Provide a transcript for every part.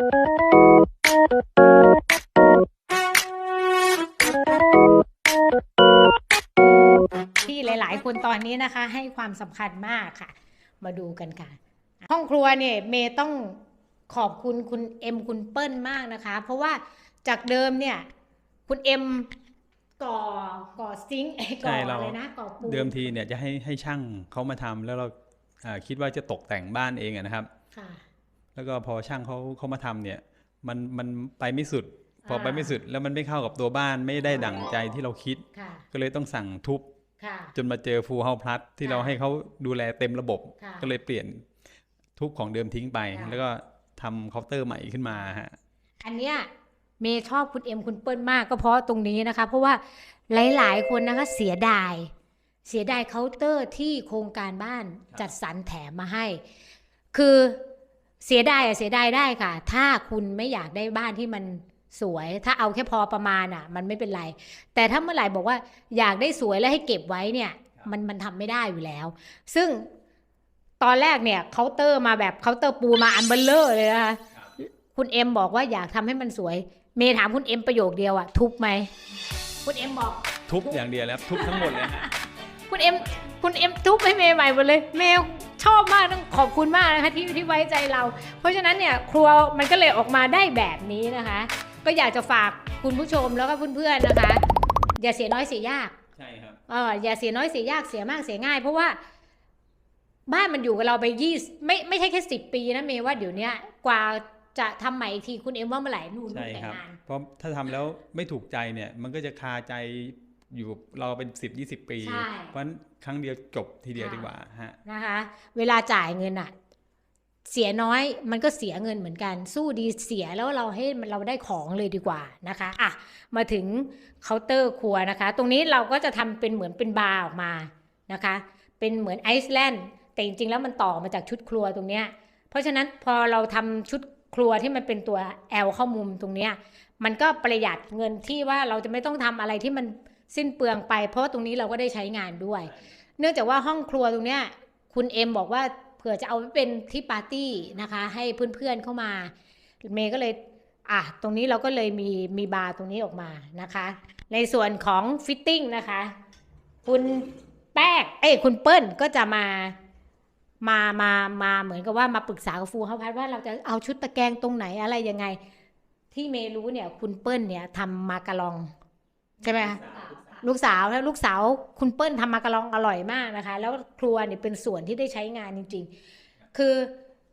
ที่หลาย ๆ คนตอนนี้นะคะ ให้ความสำคัญมากค่ะ มาดูกันค่ะ ห้องครัวเนี่ยเมย์ต้องขอบคุณคุณเอ็มคุณเปิ้ลมากนะคะ เพราะว่าจากเดิมเนี่ย คุณเอ็มก่อก่อซิงค์เอ้ยก่อใช่เราอะไรนะก่อปูนเดิมทีเนี่ยจะให้ให้ช่างเขามาทำแล้วเราอ่าคิดว่าจะตกแต่งบ้านเองอะนะครับค่ะ แล้วก็พอช่างเขาเขามาทำเนี่ย มันมันไปไม่สุด พออ่าไปไม่สุดแล้วมันไม่เข้ากับตัวบ้านไม่ได้ดั่งใจที่เราคิดค่ะก็เลยต้องสั่งทุบค่ะจนมาเจอฟูลเฮาพลัสที่ค่ะเราให้เขาดูแลเต็มระบบค่ะก็เลยเปลี่ยนทุบของเดิมทิ้งไปค่ะแล้วก็ทำเคาน์เตอร์ใหม่ขึ้นมาฮะอันเนี้ยเมย์ชอบคุณเอ็มคุณเปิ้ลมากก็เพราะตรงนี้นะคะ เพราะว่าหลาย ๆ คนนะคะเสียดาย เสียดายเคาน์เตอร์ที่โครงการบ้านครับจัดสรรแถมมาให้ คือ เสียดายอะเสียดายได้ค่ะ ถ้าคุณไม่อยากได้บ้านที่มันสวย ถ้าเอาแค่พอประมาณอะมันไม่เป็นไร แต่ถ้าเมื่อไหร่บอกว่าอยากได้สวยแล้วให้เก็บไว้เนี่ย มันมันทำไม่ได้อยู่แล้ว ซึ่งตอนแรกเนี่ยเคาน์เตอร์มาแบบเคาน์เตอร์ปูมาอันเบลเลอร์เลยนะคะคุณเอ็มบอกว่าอยากทำให้มันสวย เมย์ถามคุณเอ็มประโยคเดียวอะทุบไหม คุณเอ็มบอกทุบอย่างเดียวแล้วทุบทั้งหมดเลยฮะ คุณเอ็มคุณเอ็มทุบให้เมย์ใหม่หมดเลยเมย์ชอบมากต้องขอบคุณมากนะคะที่ที่ไว้ใจเรา เพราะฉะนั้นเนี่ยครัวมันก็เลยออกมาได้แบบนี้นะคะ ก็อยากจะฝากคุณผู้ชมแล้วก็เพื่อนๆนะคะ อย่าเสียน้อยเสียยากใช่ครับเอออย่าเสียน้อยเสียยากเสียมากเสียง่าย เพราะว่าบ้านมันอยู่กับเราไปยี่ไม่ไม่ใช่แค่สิบปีนะเมย์ว่าเดี๋ยวเนี้ยกว่าจะทำใหม่อีกทีคุณเอ็มว่าเมื่อไหร่นู่นใช่แต่งครับงานเพราะถ้าทำแล้วไม่ถูกใจเนี่ยมันก็จะคาใจ อยู่กับเราเป็น10 20ปี ใช่ เพราะฉะนั้นครั้งเดียวจบทีเดียวค่ะดีกว่าฮะ นะคะ เวลาจ่ายเงินอะเสียน้อยมันก็เสียเงินเหมือนกัน สู้ดีเสียแล้วเราให้มันเราได้ของเลยดีกว่านะคะอะมาถึงเคาน์เตอร์ครัวนะคะ ตรงนี้เราก็จะทำเป็นเหมือนเป็นบาร์ออกมานะคะ เป็นเหมือนไอซ์แลนด์แต่จริงๆแล้วมันต่อมาจากชุดครัวตรงเนี้ย เพราะฉะนั้นพอเราทำชุดครัวที่มันเป็นตัว L เข้ามุมตรงเนี้ย มันก็ประหยัดเงินที่ว่าเราจะไม่ต้องทำอะไรที่มัน สิ้นเปลืองไป เพราะว่าตรงนี้เราก็ได้ใช้งานด้วย เนื่องจากว่าห้องครัวตรงเนี้ยคุณเอ็มบอกว่าเผื่อจะเอาไว้เป็นที่ปาร์ตี้นะคะ ให้เพื่อนๆเข้ามา เมย์ก็เลยอะตรงนี้เราก็เลยมีมีบาร์ตรงนี้ออกมานะคะ ในส่วนของฟิตติ้งนะคะ คุณแป้งเอ้ยคุณเปิ้ลก็จะมามามามาเหมือนกับว่ามาปรึกษากับฟูเฮาพัดว่าเราจะเอาชุดตะแกรงตรงไหนอะไรยังไง ที่เมย์รู้เนี่ย คุณเปิ้ลเนี่ยทำมากะลอง ใช่ไหมคะ ลูกสาวแล้วลูกสาวคุณเปิ้ลทำมากะลองอร่อยมากนะคะ แล้วครัวเนี่ยเป็นส่วนที่ได้ใช้งานจริง ๆ คือ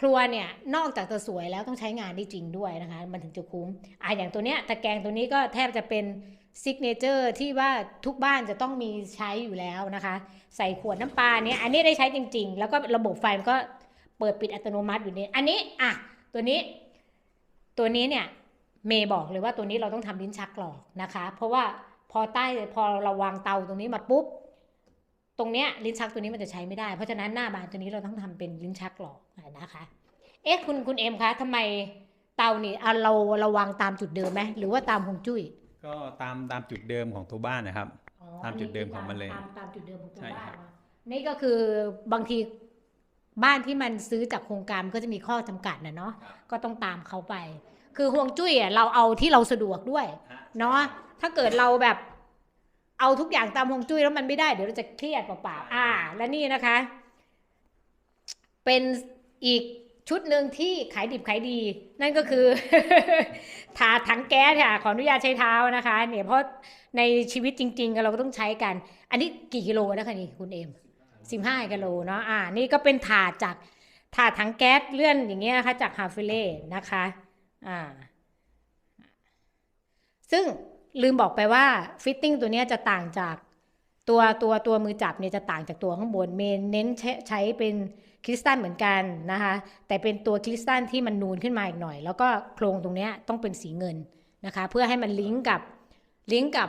ครัวเนี่ยนอกจากจะสวยแล้วต้องใช้งานได้จริงด้วยนะคะ มันถึงจะคุ้มอะอย่างตัวเนี้ยตะแกรงตัวนี้ก็แทบจะเป็นซิกเนเจอร์ที่ว่าทุกบ้านจะต้องมีใช้อยู่แล้วนะคะ ใส่ขวดน้ำปลาเนี่ยอันนี้ได้ใช้จริง ๆ แล้วก็ระบบไฟมันก็เปิดปิดอัตโนมัติอยู่นี่อันนี้อะตัวนี้ ตัวนี้เนี่ยเมย์บอกเลยว่าตัวนี้เราต้องทำลิ้นชักหลอกนะคะ เพราะว่า พอใต้พอเราวางเตาตรงนี้มาปุ๊บตรงเนี้ยลิ้นชักตัวนี้มันจะใช้ไม่ได้ เพราะฉะนั้นหน้าบานตัวนี้เราต้องทำเป็นลิ้นชักหลอกนะคะ เอ๊ะคุณคุณเอ็มคะทำไมเตานี่เอาเราเราวางตามจุดเดิมไหมหรือว่าตามฮวงจุ้ย ก็ตามตามจุดเดิมของตัวบ้านนะครับอ๋อตามจุดเดิมของมันเลยตามตามจุดเดิมของตัวใช่บ้าครันบเนอะนี่ก็คือบางทีบ้านที่มันซื้อจากโครงการมันก็จะมีข้อจำกัดนะเนาะก็ต้องตามเขาไป คือห่วงจุ้ยอะเราเอาที่เราสะดวกด้วยเนาะ ถ้าเกิดเราแบบเอาทุกอย่างตามฮวงจุ้ยแล้วมันไม่ได้ เดี๋ยวเราจะเครียดเปล่าๆอ่า และนี่นะคะ เป็นอีกชุดหนึ่งที่ขายดิบขายดี นั่นก็คือถาถังแก๊สค่ะขออนุญาตใช้เท้านะคะ เนี่ยเพราะในชีวิตจริง ๆ เราก็ต้องใช้กัน อันนี้กี่กิโลนะคะนี่คุณเอมสิบห้ากิโลเนาะอ่า นี่ก็เป็นถาดจากถาดถังแก๊สเลื่อนอย่างเงี้ยนะคะจากฮาฟิเล่นะคะ อ่า ซึ่ง ลืมบอกไปว่าฟิตติ้งตัวนี้จะต่างจากตัวตัวตัวมือจับเนี่ยจะต่างจากตัวข้างบนเมนเน้นใช้ใช้เป็นคริสตัลเหมือนกันนะคะแต่เป็นตัวคริสตัลที่มันนูนขึ้นมาอีกหน่อย แล้วก็โครงตรงนี้ต้องเป็นสีเงินนะคะเพื่อให้มันลิงก์กับลิงก์กับ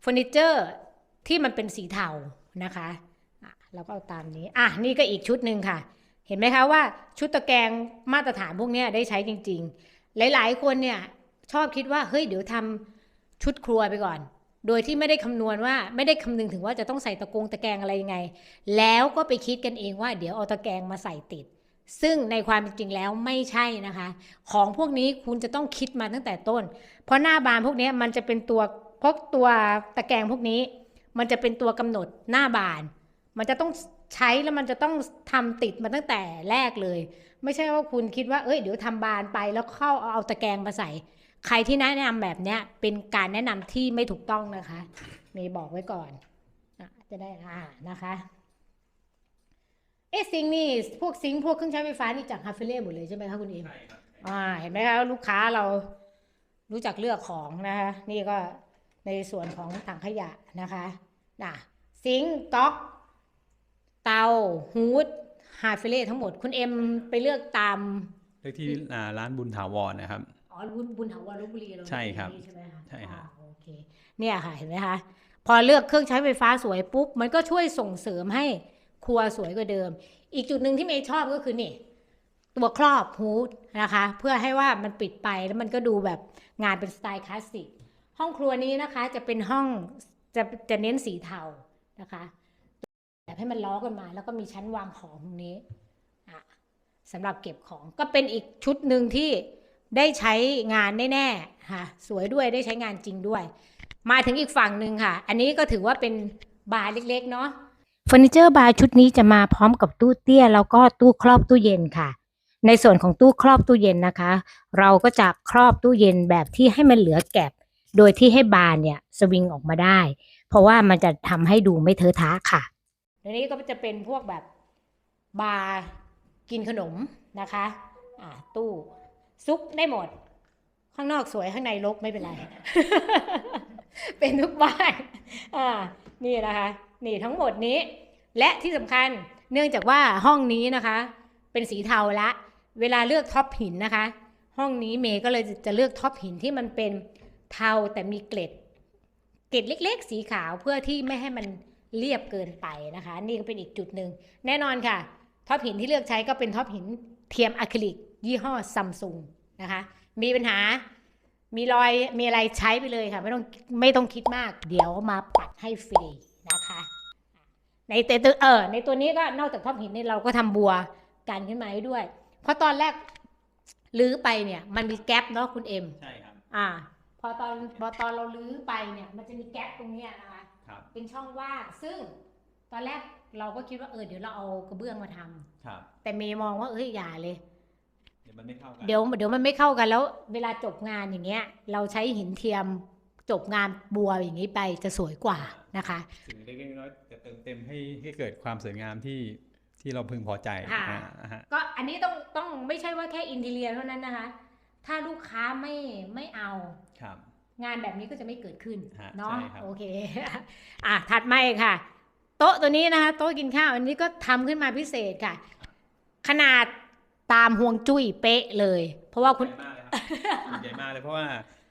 เฟอร์นิเจอร์ที่มันเป็นสีเทานะคะอะเราก็เอาตามนี้อะนี่ก็อีกชุดหนึ่งค่ะ เห็นไหมคะว่าชุดตะแกรงมาตรฐานพวกนี้ได้ใช้จริง ๆ หลายๆคนเนี่ยชอบคิดว่าเฮ้ยเดี๋ยวทำ ชุดครัวไปก่อน โดยที่ไม่ได้คำนวณว่าไม่ได้คำนึงถึงว่าจะต้องใส่ตะกงตะแกรงอะไรยังไง แล้วก็ไปคิดกันเองว่าเดี๋ยวเอาตะแกรงมาใส่ติด ซึ่งในความเป็นจริงแล้วไม่ใช่นะคะ ของพวกนี้คุณจะต้องคิดมาตั้งแต่ต้น เพราะหน้าบานพวกนี้มันจะเป็นตัวพวกตัวตะแกรงพวกนี้ มันจะเป็นตัวกำหนดหน้าบาน มันจะต้องใช้แล้วมันจะต้องทำติดมาตั้งแต่แรกเลย ไม่ใช่ว่าคุณคิดว่าเอ้ยเดี๋ยวทำบานไปแล้วเข้าเอาเอาตะแกรงมาใส่ ใครที่แนะนำแบบเนี้ยเป็นการแนะนำที่ไม่ถูกต้องนะคะเมย์บอกไว้ก่อนอะจะได้อ่านะคะเอ๊ะซิงค์นี่พวกซิงค์พวกเครื่องใช้ไฟฟ้านี่จากฮาเฟเล่หมดเลยใช่ไหมคะคุณเอ็มใช่ครับอ่าเห็นไหมคะลูกค้าเรารู้จักเลือกของนะคะนี่ก็ในส่วนของถังขยะนะคะน่ะซิงค์ก๊อก เตาฮูดฮาเฟเล่ทั้งหมด คุณเอ็มไปเลือกตามเลขที่อ่าร้านบุญถาวรนะครับ อ๋อบุญบุญถาวรลพบุรีเราใช่ครับใช่ไหมคะใช่ฮะอ๋อโอเคเนี่ยค่ะเห็นไหมคะพอเลือกเครื่องใช้ไฟฟ้าสวยปุ๊บมันก็ช่วยส่งเสริมให้ครัวสวยกว่าเดิม อีกจุดหนึ่งที่เมย์ชอบก็คือนี่ตัวครอบฮูดนะคะ เพื่อให้ว่ามันปิดไปแล้วมันก็ดูแบบงานเป็นสไตล์คลาสสิกห้องครัวนี้นะคะจะเป็นห้องจะจะเน้นสีเทานะคะแบบให้มันล้อกันมา แล้วก็มีชั้นวางของตรงนี้อะสำหรับเก็บของก็เป็นอีกชุดหนึ่งที่ ได้ใช้งานแน่ๆค่ะสวยด้วยได้ใช้งานจริงด้วย มาถึงอีกฝั่งหนึ่งค่ะ อันนี้ก็ถือว่าเป็นบาร์เล็กๆเนาะเฟอร์นิเจอร์บาร์ชุดนี้จะมาพร้อมกับตู้เตี้ย แล้วก็ตู้ครอบตู้เย็นค่ะ ในส่วนของตู้ครอบตู้เย็นนะคะ เราก็จะครอบตู้เย็นแบบที่ให้มันเหลือแก็บ โดยที่ให้บานเนี่ยสวิงออกมาได้ เพราะว่ามันจะทำให้ดูไม่เทอะทะค่ะตัวนี้ก็จะเป็นพวกแบบบาร์กินขนมนะคะ อ่าตู้ ซุกได้หมด ข้างนอกสวยข้างในรกไม่เป็นไร เป็นทุกบ้านอ่านี่นะคะนี่ทั้งหมดนี้ และที่สำคัญเนื่องจากว่าห้องนี้นะคะ เป็นสีเทาละ เวลาเลือกท็อปหินนะคะ ห้องนี้เมย์ก็เลยจะเลือกท็อปหินที่มันเป็นเทาแต่มีเกล็ด เกล็ดเล็ก ๆ สีขาวเพื่อที่ไม่ให้มันเรียบเกินไปนะคะ นี่ก็เป็นอีกจุดหนึ่งแน่นอนค่ะท็อปหินที่เลือกใช้ก็เป็นท็อปหินเทียมอะคริลิกยี่ห้อซัมซุง นะคะ มีปัญหา มีรอยมีอะไรใช้ไปเลยค่ะ ไม่ต้องไม่ต้องคิดมาก เดี๋ยวมาปัดให้ฟรีนะคะ ในเตตัวเออในตัวนี้ก็นอกจากท็อปหินนี่เราก็ทำบัวกันขึ้นมาให้ด้วย เพราะตอนแรกลื้อไปเนี่ย มันมีแก๊ปเนาะคุณเอ็มใช่ครับอ่า พอตอนพอตอนเราลื้อไปเนี่ย มันจะมีแก๊ปตรงเนี้ยนะคะครับเป็นช่องว่างซึ่งตอนแรกเราก็คิดว่าเออเดี๋ยวเราเอากระเบื้องมาทำครับแต่เมย์มองว่าเอ้ยอย่าเลยเดี๋ยว มันไม่เข้ากันเดี๋ยวเดี๋ยวมันไม่เข้ากันแล้ว เวลาจบงานอย่างเงี้ย เราใช้หินเทียมจบงานบัวอย่างนี้ไปจะสวยกว่านะคะสิ่งเล็กๆน้อยๆจะเติมเต็มให้ให้เกิดความสวยงามที่ที่เราพึงพอใจค่ะอ่าฮะก็อันนี้ต้องต้องไม่ใช่ว่าแค่อินทีเรียเท่านั้นนะคะ ถ้าลูกค้าไม่ไม่เอาครับงานแบบนี้ก็จะไม่เกิดขึ้นฮะเนาะใช่ครับโอเคอะถัดมาอีกค่ะ โต๊ะตัวนี้นะคะ โต๊ะกินข้าว อันนี้ก็ทำขึ้นมาพิเศษค่ะ ขนาด ตามห่วงจุ้ยเป๊ะเลย เพราะว่าคุณ ใหญ่มากเลยครับ ใหญ่มากเลยเพราะว่า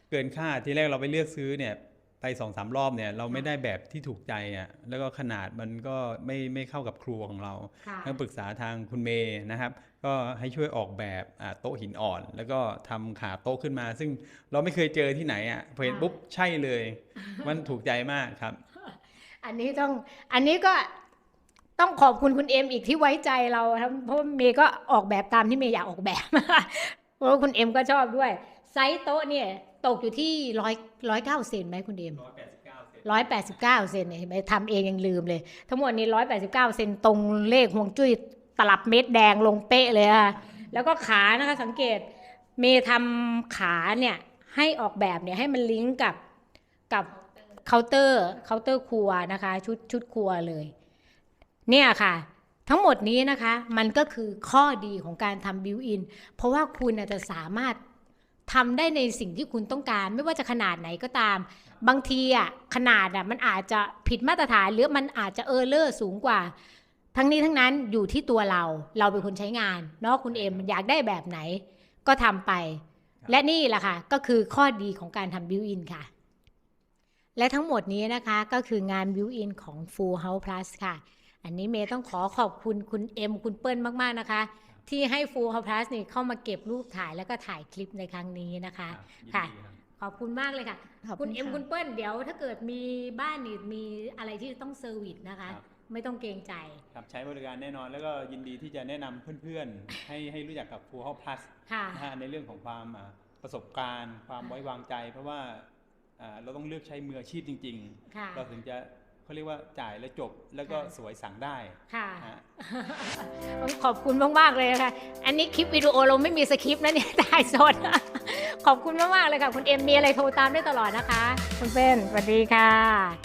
เกินค่าที่แรกเราไปเลือกซื้อเนี่ยไปสองสามรอบเนี่ยเราไม่ได้แบบที่ถูกใจอะแล้วก็ขนาดมันก็ไม่ไม่เข้ากับครัวของเราค่ะก็ปรึกษาทางคุณเมย์นะครับ ก็ให้ช่วยออกแบบอ่าโต๊ะหินอ่อน แล้วก็ทำขาโต๊ะขึ้นมา ซึ่งเราไม่เคยเจอที่ไหนอะพอเห็นปุ๊บใช่เลย มันถูกใจมากครับ อันนี้ต้องอันนี้ก็ ต้องขอบคุณคุณเอ็มอีกที่ไว้ใจเราครับเพราะว่าเมย์ก็ออกแบบตามที่เมย์อยากออกแบบเพราะว่าคุณเอ็มก็ชอบด้วย ไซส์โต๊ะเนี่ยตกอยู่ที่ร้อยร้อยเก้าเซนไหมคุณเอ็มร้อยแปดสิบเก้าเซนเนี่ยเห็นไหมทำเองยังลืมเลย ทั้งหมดนี้ร้อยแปดสิบเก้าเซนตรงเลขห่วงจุ้ยตลับเม็ดแดงลงเป๊ะเลยค่ะแล้วก็ขานะคะสังเกตเมย์ทำขาเนี่ยให้ออกแบบเนี่ยให้มันลิงก์กับกับเคาน์เตอร์เคาน์เตอร์ครัวนะคะ ชุดชุดครัวเลย เนี่ยค่ะ ทั้งหมดนี้นะคะมันก็คือข้อดีของการทำบิวอิน เพราะว่าคุณอาจจะสามารถทำได้ในสิ่งที่คุณต้องการ ไม่ว่าจะขนาดไหนก็ตาม บางทีอะขนาดอะมันอาจจะผิดมาตรฐานหรือมันอาจจะเออร์เลอร์สูงกว่า ทั้งนี้ทั้งนั้นอยู่ที่ตัวเราเราเป็นคนใช้งานเนาะคุณเอ็มอยากได้แบบไหนก็ทำไป และนี่แหละค่ะ ก็คือข้อดีของการทำบิวอินค่ะ และทั้งหมดนี้นะคะก็คืองานบิวอินของ Full House Plus ค่ะ อันนี้เมย์ต้องขอขอบคุณคุณเอ็มคุณเปิ้ลมาก ๆ นะคะ ที่ให้ Full House Plus นี่เข้ามาเก็บรูปถ่ายแล้วก็ถ่ายคลิปในครั้งนี้นะคะค่ะ ขอบคุณมากเลยค่ะ ขอบคุณณเอ็มะคุณเปิ้ลเดี๋ยวถ้าเกิดมีบ้านนี่มีอะไรที่ต้องเซอร์วิสนะคะ ครับ ไม่ต้องเกรงใจ ครับใช้บริการแน่นอนแล้วก็ยินดีที่จะแนะนำเพื่อนๆ ให้ให้รู้จักกับ Full House Plus ค่ะ นะฮะในเรื่องของความอ่าประสบการณ์ ความไว้วางใจ เพราะว่าอ่าเราต้องเลือกใช้มืออาชีพจริงค่ะ ๆ เราถึงจะ เขาเรียกว่าจ่ายแล้วจบแล้วก็ค่ะสวยสั่งได้ค่ะนะฮะขอบคุณมากๆเลยค่ะ อันนี้คลิปวิดีโอเราไม่มีสคริปต์นะเนี่ยถ่ายสดขอบคุณมากๆเลยค่ะ คุณเอ็มมีอะไรโทรตามได้ตลอดนะคะ คุณเฟนสวัสดีค่ะ